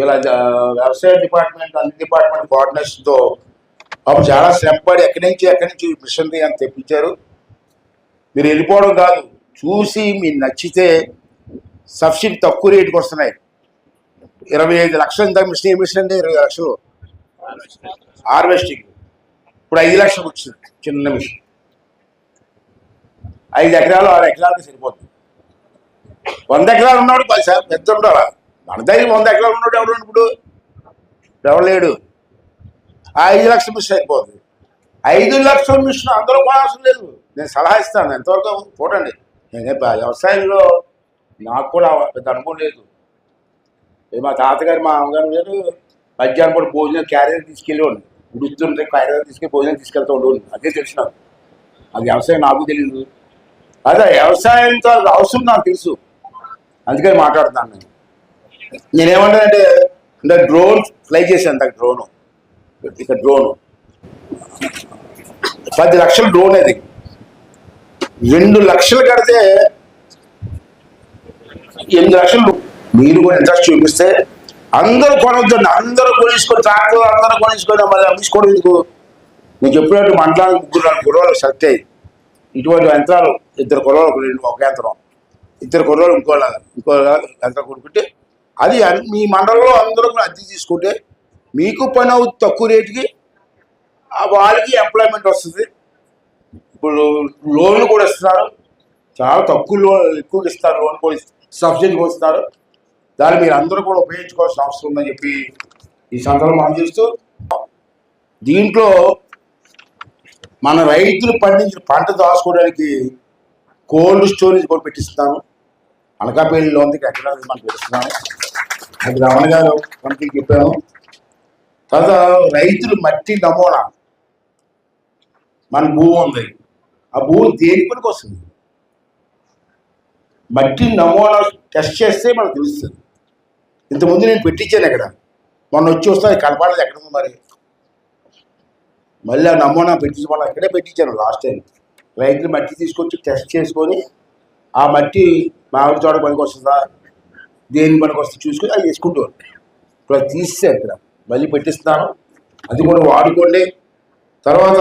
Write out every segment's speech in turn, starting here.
ఇలా వ్యవసాయ డిపార్ట్మెంట్ అన్ని డిపార్ట్మెంట్ కోఆర్డినేషన్తో అప్పుడు చాలా శ్రమపడి ఎక్కడి నుంచి ఎక్కడి నుంచి మిషనరీ అని తెప్పించారు. మీరు వెళ్ళిపోవడం కాదు చూసి మీరు నచ్చితే సబ్సిడీ తక్కువ రేటుకి వస్తున్నాయి. ఇరవై ఐదు లక్షలు ఇంత మిషన్ ఏ మిషన్ అంటే ఇరవై లక్షలు. హార్వెస్టింగ్. ఇప్పుడు ఐదు లక్షలు వచ్చింది చిన్న మిషన్. ఐదు ఎకరాలు ఆరు ఎకరాలకి సరిపోతుంది. వంద ఎకరాలు ఉన్నాడు పది శాతం పెద్ద ఉండాలి? మన దగ్గర వంద ఎకరాలు ఉన్నాడు? ఎవడు ఇప్పుడు? ఎవడు లేడు? ఆ ఐదు లక్షల మిషన్ అయిపోతుంది ఐదు లక్షల మిషన్ అందరూ అవసరం లేదు. నేను సలహా ఇస్తాను. ఎంతవరకు చూడండి. నేనే వ్యవసాయంలో నాకు కూడా పెద్ద అనుభవం లేదు. మా తాతగారు మా అమ్మగారు గారు మధ్యాహ్నం కూడా భోజనం క్యారియర్ తీసుకెళ్ళేవాడు ఉడుతుంటే క్యారియర్ తీసుకెళ్ళి భోజనం తీసుకెళ్తూ ఉండేవాడు అదే తెలిసిన అది వ్యవసాయం నాకు తెలియదు అదే వ్యవసాయంతో అవసరం నాకు తెలుసు. అందుకని మాట్లాడుతున్నాను నేను. నేనేమంటానంటే అంటే డ్రోన్ ఫ్లై చేశాను అంత డ్రోను. ఇక డ్రోన్. పది లక్షల డ్రోన్ అది. రెండు లక్షలు కడితే ఎనిమిది లక్షలు. మీరు కూడా ఇంట్రెస్ట్ చూపిస్తే అందరూ కొనొద్దండి. అందరూ కొనేసుకొని ట్రాక్టర్ అందరూ కొనేసుకొని మళ్ళీ అమ్మించుకోవడం ఎందుకు? నేను చెప్పినట్టు మండలానికి ముగ్గురు నాలుగు కుర్రోలు సత్తే. ఇటువంటి యంత్రాలు ఇద్దరు కుర్రోలు ఒక యంత్రం. ఇద్దరు కుర్రోలు ఇంకో ఇంకో యంత్రం కొనుక్కుంటే అది అన్- మీ మండలంలో అందరూ కూడా అద్దె తీసుకుంటే మీకు పని అవుతుంది తక్కువ రేటుకి ఆ వాళ్ళకి ఎంప్లాయ్మెంట్ వస్తుంది. ఇప్పుడు లోన్లు కూడా ఇస్తున్నారు. చాలా తక్కువ లోన్ ఎక్కువ ఇస్తారు లోన్ కూడా సబ్సిడీ కూడా ఇస్తారు. దాన్ని మీరు అందరూ కూడా ఉపయోగించుకోవాల్సిన అవసరం ఉందని చెప్పి ఈ సందర్భం మనం చేస్తూ దీంట్లో మన రైతులు పండించిన పంట దాచుకోవడానికి కోల్డ్ స్టోరేజ్ కూడా పెట్టిస్తున్నాను అనకాపల్లిలో ఉంది ఎక్కడ మనం పెట్టిస్తున్నాము. అది రమణ గారు మనకి చెప్పాను తర్వాత రైతులు మట్టి నమూనా. మన భూమి ఉంది. ఆ భూమి దేని పనికి వస్తుంది? మట్టి నమూనా టెస్ట్ చేస్తే మనకు తెలుస్తుంది. ఇంతకుముందు నేను పెట్టించాను ఇక్కడ. మొన్న వచ్చి వస్తే కలపాలి ఎక్కడ ఉంది మరి? మళ్ళీ ఆ నమూనా పెట్టించమని అక్కడే పెట్టించాను లాస్ట్ టైం రైతులు మట్టి తీసుకొచ్చి టెస్ట్ చేసుకొని ఆ మట్టి మామిడి తోట పనికి వస్తుందా? దేని పనికి వస్తే చూసుకొని అది వేసుకుంటూ ఇప్పుడు అది తీసేసారు ఇక్కడ. మళ్ళీ పెట్టిస్తున్నాను. అది కూడా వాడుకోండి. తర్వాత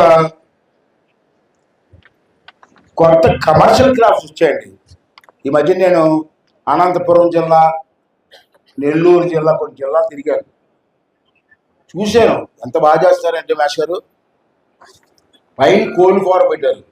కొత్త కమర్షియల్ క్రాఫ్ట్స్ వచ్చాయండి. ఈ మధ్య నేను అనంతపురం జిల్లా నెల్లూరు జిల్లా కొన్ని జిల్లాలు తిరిగాను. చూశాను. ఎంత బాగా చేస్తారంటే మేష్ గారు పైన కోల్డ్ ఫార్ పెట్టారు.